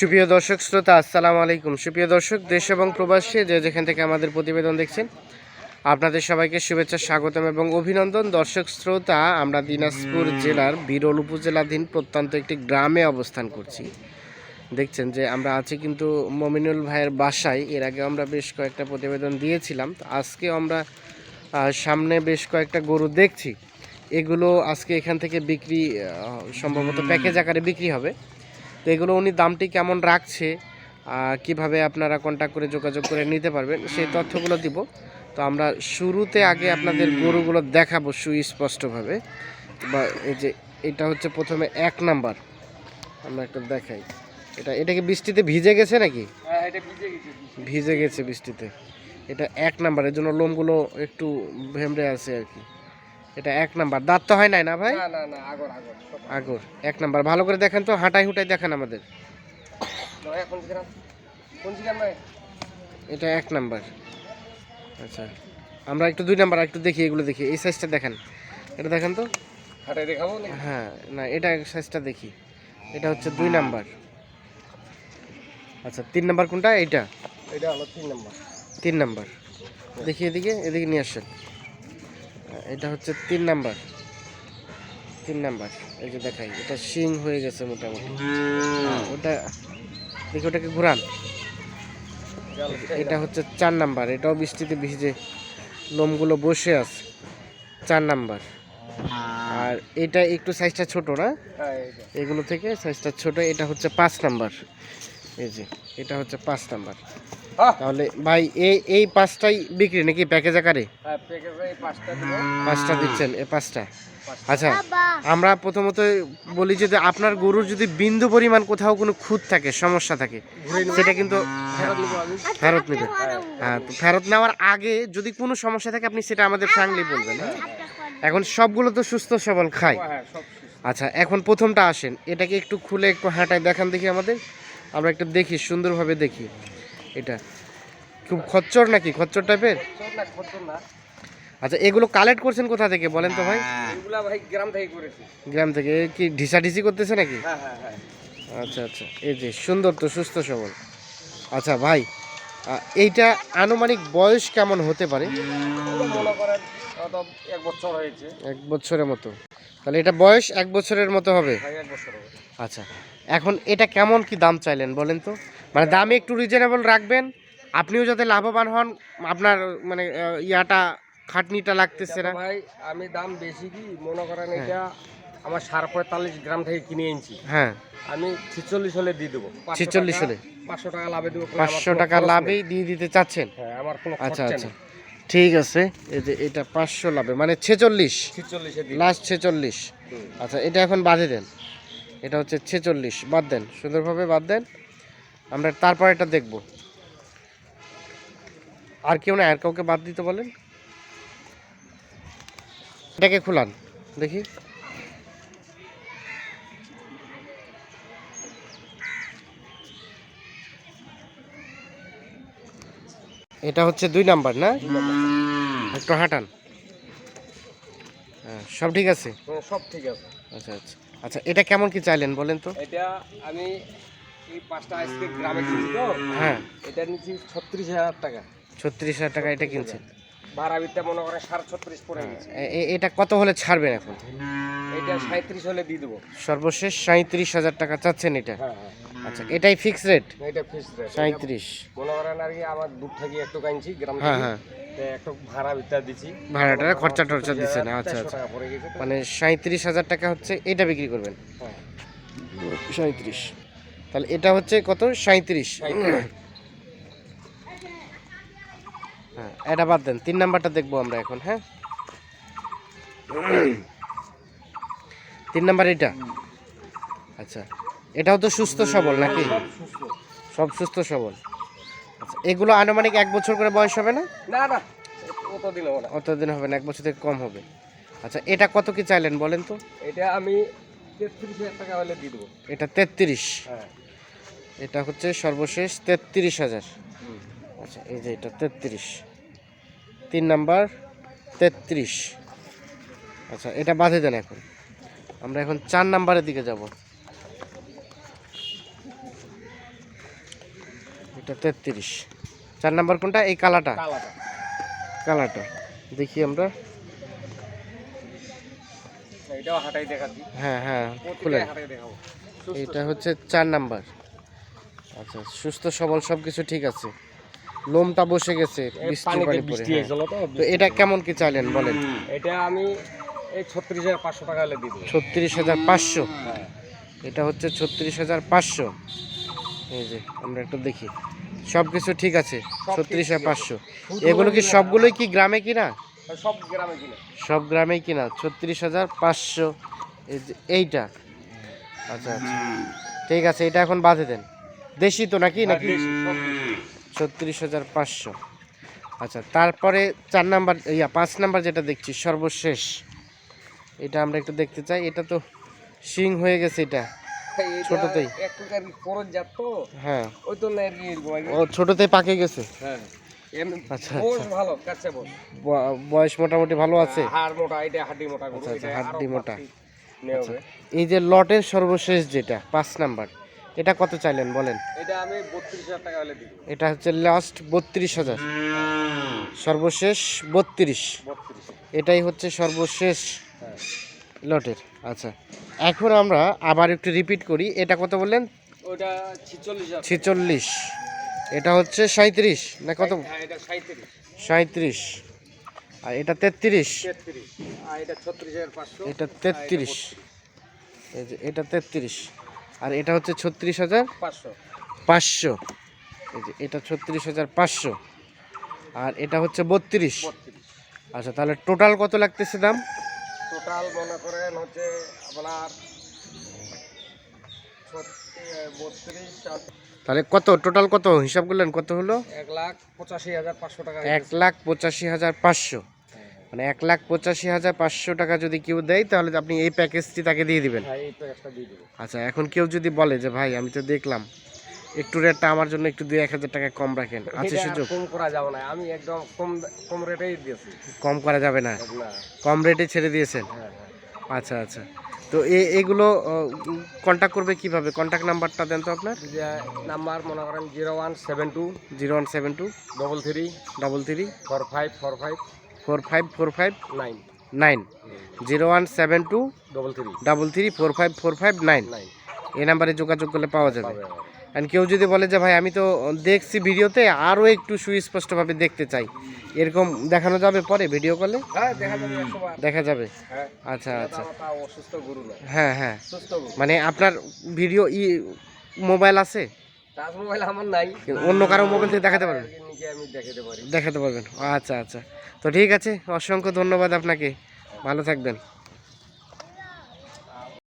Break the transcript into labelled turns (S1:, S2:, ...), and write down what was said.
S1: সুপ্রিয় দর্শক শ্রোতা আসসালামু আলাইকুম। সুপ্রিয় দর্শক দেশ এবং প্রবাসী যে যেখান থেকে আমাদের প্রতিবেদন দেখছেন আপনাদের সবাইকে শুভেচ্ছা স্বাগতম এবং অভিনন্দন। দর্শক শ্রোতা আমরা দিনাজপুর জেলার বিরল উপজেলাধীন প্রত্যন্ত একটি গ্রামে অবস্থান করছি। দেখছেন যে আমরা আছি কিন্তু মমিনুল ভাইয়ের বাসায়। এর আগে আমরা বেশ কয়েকটা প্রতিবেদন দিয়েছিলাম। তো আজকে আমরা সামনে বেশ কয়েকটা গরু দেখছি। এগুলো আজকে এখান থেকে বিক্রি সম্ভবত প্যাকেজ আকারে বিক্রি হবে। তো এগুলো উনি দামটি কেমন রাখছে কীভাবে আপনারা কন্ট্যাক্ট করে যোগাযোগ করে নিতে পারবেন সেই তথ্যগুলো দিব। তো আমরা শুরুতে আগে আপনাদের গরুগুলো দেখাবো সুস্পষ্টভাবে বা এই যে এটা হচ্ছে প্রথমে এক নাম্বার। আমরা একটা দেখাই। এটা এটা কি বৃষ্টিতে ভিজে গেছে নাকি?
S2: হ্যাঁ ভিজে গেছে
S1: ভিজে গেছে। বৃষ্টিতে। এটা এক নাম্বার এর জন্য লোমগুলো একটু ভেমড়ে আছে আর কি। এটা এক নাম্বার। দাঁত তো হয় নাই না ভাই?
S2: না না না আগর আগর
S1: আগর। এক নাম্বার। ভালো করে দেখেন তো হাঁটাই হুটাই দেখান আমাদের।
S2: ভাই
S1: এটা এক নাম্বার। আচ্ছা আমরা একটু দুই নাম্বার একটু দেখি এগুলো দেখি। এই সাইজটা দেখেন। এটা দেখেন তো?
S2: হাটে দেখাবো
S1: হ্যাঁ না এটা সাইজটা দেখি। এটা হচ্ছে দুই নাম্বার। আচ্ছা তিন নাম্বার কোনটা? এইটা?
S2: এটা হলো তিন নম্বর।
S1: তিন নাম্বার। দেখি এদিকে এদিকে নিয়ে আসেন। এটা হচ্ছে তিন নাম্বার। তিন নাম্বার। এই যে দেখাই এটা শিং হয়ে গেছে মোটামুটি। হ্যাঁ, ওটা দেখি ওটাকে ঘুরান। এটা হচ্ছে চার নাম্বার। এটাও বৃষ্টিতে ভিজে লোমগুলো বসে আছে। চার নাম্বার। আর এটা একটু সাইজটা ছোট না?
S2: হ্যাঁ
S1: এগুলো থেকে সাইজটা ছোট এটা হচ্ছে পাঁচ নাম্বার। এই যে এটা হচ্ছে পাঁচ নাম্বার। তাহলে ভাই এই এই পাঁচটাই বিক্রি নাকি প্যাকেজ আকারে?
S2: হ্যাঁ পাঁচটা
S1: দিচ্ছেন এই পাঁচটা। আচ্ছা আমরা প্রথমত বলি যে আপনার গরুর যদি বিন্দু পরিমাণ কোথাও কোনো খুঁত থাকে সমস্যা থাকে সেটা কিন্তু
S2: ফেরত নিবো
S1: ফেরত নেবে। হ্যাঁ তো ফেরত নেওয়ার আগে যদি কোনো সমস্যা থাকে আপনি সেটা আমাদের ফ্রাঙ্কলি বলবেন হ্যাঁ? এখন সবগুলো তো সুস্থ সবল খায়
S2: হ্যাঁ সব সুস্থ।
S1: আচ্ছা এখন প্রথমটা আসেন। এটাকে একটু খুলে একটু হাঁটায় দেখান দেখি আমাদের। আমরা একটু দেখি সুন্দরভাবে দেখি। এটা। খুব খচ্চর নাকি? খচ্চর টাইপের?
S2: না খদ্দর না
S1: আচ্ছা এগুলো কালেক্ট করছেন কোথা থেকে বলেন তো ভাই?
S2: এগুলা ভাই গ্রাম থেকে করেছি।
S1: গ্রাম থেকে। এ কি ঢিসা ঢিসি করতেছে নাকি?
S2: হ্যাঁ হ্যাঁ হ্যাঁ।
S1: আচ্ছা আচ্ছা। এই যে সুন্দর তো সুস্থ সবল। আচ্ছা ভাই এইটা আনুমানিক বয়স কেমন হতে পারে?
S2: এক বছর হয়েছে।
S1: এক বছরের মতো। তাহলে এটা বয়স এক বছরের মতো হবে?
S2: ভাই এক বছর হবে
S1: আচ্ছা। এখন এটা কেমন কি দাম চাইলেন বলেন তো? মানে দামে একটু রিজনেবল রাখবেন আপনিও যাতে লাভবান হন আপনার মানে ইয়াটা খাটনিটা লাগতেছে না।
S2: ভাই আমি দাম বেশি কি? মনে করেন এটা আমার সাড়ে পঁয়তাল্লিশ গ্রাম থেকে কিনে এনেছি।
S1: হ্যাঁ।
S2: আমি ছিচল্লিশ হলে দিয়ে দেবো।
S1: ছিচল্লিশ হলে।
S2: পাঁচশো টাকা লাভে দেবো
S1: পাঁচশো টাকা লাভেই দিয়ে দিতে চাচ্ছেন?
S2: হ্যাঁ আমার কোনো
S1: আচ্ছা আচ্ছা। ঠিক আছে এই যে এটা পাঁচশো লাভে মানে ছেচল্লিশ। লাস্ট ছেচল্লিশ। আচ্ছা এটা এখন বাদে দেন। এটা হচ্ছে ছেচল্লিশ বাদ দেন সুন্দরভাবে বাদ দেন। আমরা তারপর এটা দেখব। আর কেউ না আর কাউকে বাদ দিতে বলেন? এটাকে খুলান দেখি। এটা হচ্ছে দুই নাম্বার না? একটু হাঁটান। হ্যাঁ সব ঠিক আছে?
S2: হ্যাঁ, সব ঠিক আছে।
S1: আচ্ছা আচ্ছা। আচ্ছা এটা কেমন কি চাইলেন বলেন তো?
S2: এটা আমি এই পাঁচটা আজকে গ্রামে কিনছি তো।
S1: হ্যাঁ।
S2: এটা নিচ্ছি ছত্রিশ হাজার টাকা।
S1: ছত্রিশ হাজার টাকা এটা কিনছেন?
S2: ভাড়া বিদ্যা মনে করেন সাড়ে ছত্রিশ পড়ে গেছে।
S1: এটা কত হলে ছাড়বেন এখন?
S2: এটা সাঁত্রিশ হলে দিয়ে দেবো।
S1: সর্বশেষ সাঁত্রিশ হাজার টাকা চাচ্ছেন এটা?
S2: হ্যাঁ হ্যাঁ।
S1: আচ্ছা এটাই ফিক্স রেট
S2: এটা ফিক্স রেট
S1: সাঁত্রিশ।
S2: মনে করেন আর কি আমার দূর থেকে একটু কাইনছি গ্রাম
S1: হ্যাঁ হ্যাঁ।
S2: একটু ভাড়া
S1: ভাড়াটা খরচা টরচা দিচ্ছেন আচ্ছা আচ্ছা। মানে সাঁত্রিশ হাজার টাকা হচ্ছে এটা বিক্রি করবেন?
S2: হ্যাঁ।
S1: সাঁত্রিশ তাহলে এটা হচ্ছে কত? সাঁত্রিশ হ্যাঁ এটা বাদ দেন তিন নাম্বারটা দেখব আমরা এখন হ্যাঁ? তিন নাম্বার এটা? আচ্ছা এটাও তো সুস্থ সবল নাকি?
S2: সব সুস্থ
S1: সবল। আচ্ছা এগুলো আনুমানিক এক বছর করে বয়স হবে না?
S2: না না কত দিন হবে না।
S1: অতদিন হবে না এক বছর থেকে কম হবে। আচ্ছা এটা কত কি চাইলেন বলেন তো?
S2: এটা আমি তেত্রিশ হাজার টাকা হলে দিয়ে দেবো।
S1: এটা তেত্রিশ?
S2: হ্যাঁ।
S1: এটা হচ্ছে সর্বশেষ তেত্রিশ হাজার। আচ্ছা এই যে এটা তেত্রিশ। তিন নাম্বার তেত্রিশ। আচ্ছা এটা বাঁধে দেন এখন। আমরা এখন চার নাম্বারের দিকে যাব। এটা তেত্রিশ। চার নাম্বার কোনটা? এই কালাটা
S2: কালাটা
S1: দেখি আমরা। হ্যাঁ হ্যাঁ
S2: সুস্থ
S1: এটা হচ্ছে চার নাম্বার। আচ্ছা সুস্থ সবল সব কিছু ঠিক আছে। লোমটা বসে গেছে বৃষ্টি পানি পড়ে
S2: বৃষ্টি
S1: হ্যাঁ।
S2: তো
S1: এটা কেমন কি চাইলেন বলেন?
S2: এটা আমি এই ছত্রিশ হাজার পাঁচশো টাকা
S1: ছত্রিশ হাজার পাঁচশো?
S2: হ্যাঁ।
S1: এটা হচ্ছে ছত্রিশ হাজার পাঁচশো। এই যে আমরা একটু দেখি। সব কিছু ঠিক আছে ছত্রিশ হাজার পাঁচশো। এগুলো কি সবগুলোই কি গ্রামে কিনা?
S2: সব গ্রামে কিনে।
S1: সব গ্রামেই কিনা ছত্রিশ হাজার পাঁচশো। এইটা। আচ্ছা আচ্ছা। ঠিক আছে এটা এখন বাঁধে দেন। দেশি তো নাকি নাকি? ছত্রিশ হাজার পাঁচশো। আচ্ছা তারপরে চার নাম্বার ইয়া পাঁচ নাম্বার যেটা দেখছি সর্বশেষ। এটা আমরা একটু দেখতে চাই। এটা তো শিং হয়ে গেছে এটা। ছোটতেই।
S2: একটু আর কি খরচ যাত তো।
S1: হ্যাঁ।
S2: ওই তো না আর কি এরকম
S1: ও ছোটতেই পাকে গেছে?
S2: হ্যাঁ।
S1: আচ্ছা,
S2: বয়স ভালো কাছে
S1: বয়স। মোটামুটি ভালো আছে?
S2: হাড় মোটা এটা হাড্ডি মোটা
S1: আচ্ছা, আচ্ছা, হাড্ডি মোটা।
S2: হবে।
S1: এই যে লটের সর্বশেষ যেটা পাঁচ নাম্বার এটা কত চাইলেন বলেন?
S2: এটা আমি বত্রিশ হাজার টাকা হলে দিব।
S1: এটা হচ্ছে লাস্ট বত্রিশ হাজার। সর্বশেষ বত্রিশ।
S2: বত্রিশ।
S1: এটাই হচ্ছে সর্বশেষ
S2: হ্যাঁ।
S1: লটের। আচ্ছা। এখন আমরা আবার একটু রিপিট করি। এটা কত বললেন?
S2: ওইটা ছিচল্লিশ
S1: এটা হচ্ছে সাঁত্রিশ না কত?
S2: হ্যাঁ সাঁত্রিশ
S1: আর এটা তেত্রিশ।
S2: এটা
S1: তেত্রিশ। এই যে এটা তেত্রিশ। আর এটা হচ্ছে ছত্রিশ হাজার
S2: পাঁচশো।
S1: এটা ছত্রিশ হাজার পাঁচশো। আর এটা হচ্ছে বত্রিশ। আচ্ছা তাহলে টোটাল কত লাগতেছে দাম?
S2: টোটাল মনে করেন হচ্ছে আপনার বত্রিশ
S1: তাহলে কত? টোটাল কত? হিসাব করলেন কত হলো?
S2: এক লাখ পঁচাশি হাজার পাঁচশো টাকা।
S1: এক লাখ পঁচাশি হাজার পাঁচশো। মানে এক লাখ পঁচাশি হাজার পাঁচশো টাকা যদি কেউ দেয় তাহলে আপনি এই প্যাকেজটি তাকে দিয়ে দিবেন। আচ্ছা এখন কেউ যদি বলে যে ভাই আমি তো দেখলাম। একটু রেটটা আমার জন্য একটু দুই এক হাজার টাকা কম রাখেন। আছে সুযোগ?
S2: কম করা যাবে না। আমি একদম কম কম রেটেই দিয়েছি।
S1: কম করা যাবে না? কম রেটে ছেড়ে দিয়েছেন?
S2: হ্যাঁ হ্যাঁ।
S1: আচ্ছা আচ্ছা। তো এগুলো কন্ট্যাক্ট করবে কীভাবে? কন্ট্যাক্ট নাম্বারটা দেন তো আপনার।
S2: নাম্বার মনে করেন zero one seven two
S1: zero one seven two
S2: double three
S1: double three
S2: four five four five
S1: four five four five
S2: nine.
S1: Nine. Zero one seven two
S2: double three
S1: double three four five four five nine.
S2: Nine.
S1: এই নাম্বারে যোগাযোগ করলে পাওয়া যাবে। আর কেউ যদি বলে যে ভাই আমি তো দেখছি ভিডিওতে আরও একটু সুস্পষ্টভাবে দেখতে চাই। এরকম দেখানো যাবে পরে ভিডিও কলে?
S2: হ্যাঁ দেখা যাবে হ্যাঁ।
S1: আচ্ছা আচ্ছা। হ্যাঁ হ্যাঁ। মানে আপনার ভিডিও ই মোবাইল আছে? অন্য কারও মোবাইল থেকে দেখাতে পারবেন?
S2: দেখাতে পারি।
S1: দেখাতে পারবেন। আচ্ছা আচ্ছা। তো ঠিক আছে অসংখ্য ধন্যবাদ আপনাকে। ভালো থাকবেন।